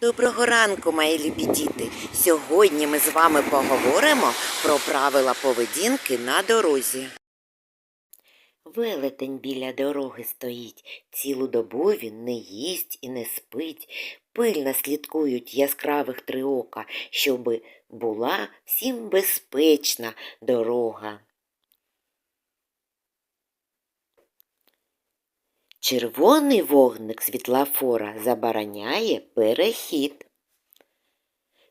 Доброго ранку, мої любі діти. Сьогодні ми з вами поговоримо про правила поведінки на дорозі. Велетень біля дороги стоїть, цілу добу він не їсть і не спить. Пильно слідкують яскравих три ока, щоби була всім безпечна дорога. Червоний вогник світлофора забороняє перехід.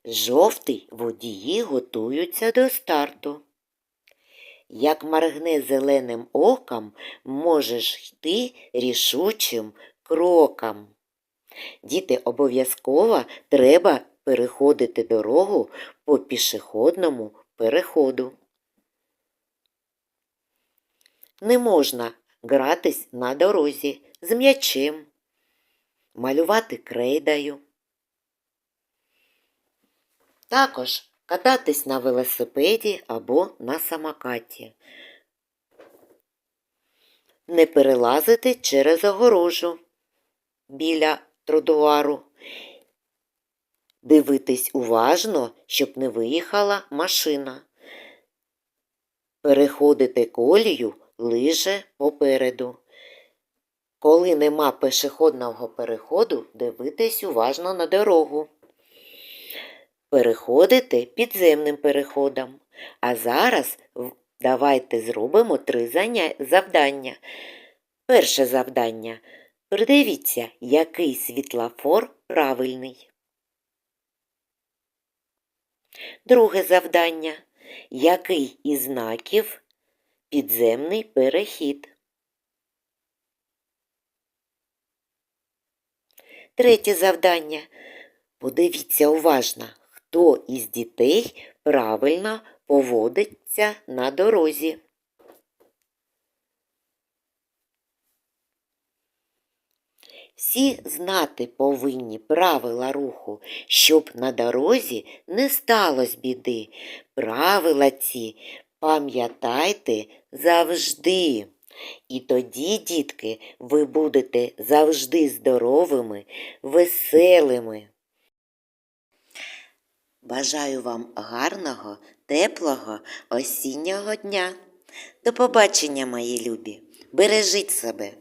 Жовтий водії готуються до старту. Як моргне зеленим оком, можеш йти рішучим кроком. Діти обов'язково треба переходити дорогу по пішохідному переходу. Не можна гратись на дорозі з м'ячем, малювати крейдою. Також кататись на велосипеді або на самокаті. Не перелазити через огорожу біля тротуару. Дивитись уважно, щоб не виїхала машина. Переходити колію лише попереду. Коли нема пішохідного переходу, дивитись уважно на дорогу. Переходити підземним переходом. А зараз давайте зробимо три завдання. Перше завдання. Придивіться, який світлофор правильний. Друге завдання. Який із знаків підземний перехід? Третє завдання. Подивіться уважно, хто із дітей правильно поводиться на дорозі. Всі знати повинні правила руху, щоб на дорозі не сталося біди. Правила ці пам'ятайте завжди. І тоді, дітки, ви будете завжди здоровими, веселими. Бажаю вам гарного, теплого осіннього дня. До побачення, мої любі. Бережіть себе.